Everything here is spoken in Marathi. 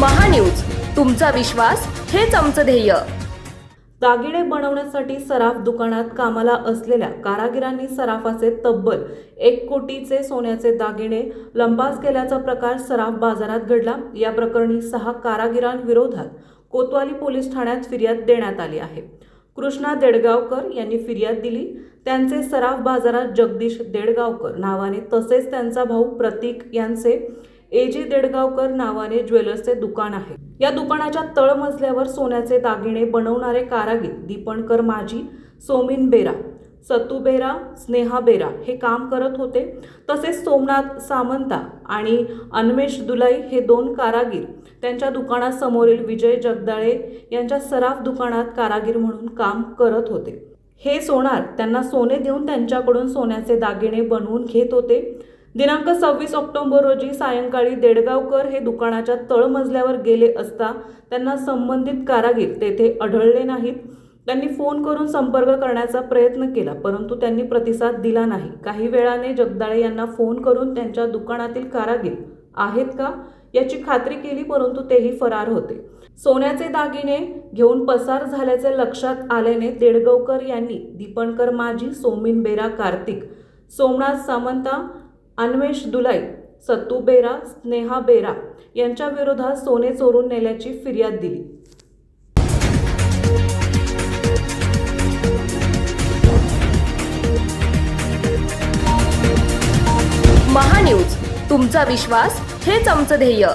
महान्यूज. तुमचा विश्वास हेच आमचं ध्येय. दागिने बनवण्यासाठी सराफ दुकानात कामाला असलेल्या कारागिरांनी सराफाचे तब्बल एक कोटीचे सोन्याचे दागिने लंपास केल्याचा प्रकार सराफ बाजारात घडला. या प्रकरणी सहा कारागिरांविरोधात कोतवाली पोलीस ठाण्यात फिर्याद देण्यात आली आहे. कृष्णा देडगावकर यांनी फिर्याद दिली. त्यांचे सराफ बाजारात जगदीश देडगावकर नावाने तसेच त्यांचा भाऊ प्रतीक यांचे एजी देडगावकर नावाने ज्वेलर्सचे दुकान आहे. या दुकानाच्या तळमजल्यावर सोन्याचे दागिने बनवणारे कारागीर दीपणकर माझी सोमिन बेरा सतू बेरा स्नेहा बेरा हे काम करत होते. तसेच सोमनाथ सामंता आणि अन्मेष दुलाई हे दोन कारागीर त्यांच्या दुकानासमोरील विजय जगदाळे यांच्या सराफ दुकानात कारागीर म्हणून काम करत होते. हे सोनार त्यांना सोने देऊन त्यांच्याकडून सोन्याचे दागिने बनवून घेत होते. दिनांक सव्वीस ऑक्टोबर रोजी सायंकाळी देडगावकर हे दुकानाच्या तळमजल्यावर गेले असता त्यांना संबंधित कारागीर तेथे आढळले नाहीत. त्यांनी फोन करून संपर्क करण्याचा प्रयत्न केला परंतु त्यांनी प्रतिसाद दिला नाही. काही वेळाने जगदाळे यांना फोन करून त्यांच्या दुकानातील कारागीर आहेत का याची खात्री केली परंतु तेही फरार होते. सोन्याचे दागिने घेऊन पसार झाल्याचे लक्षात आल्याने देडगावकर यांनी दीपणकर माझी सोमिन बेरा कार्तिक सोमनाथ सामंता अन्वेष दुलाई सत्तू बेरा स्नेहा बेरा यांच्या विरोधात सोने चोरून नेल्याची फिर्याद दिली. महान्यूज तुमचा विश्वास हेच आमचं ध्येय.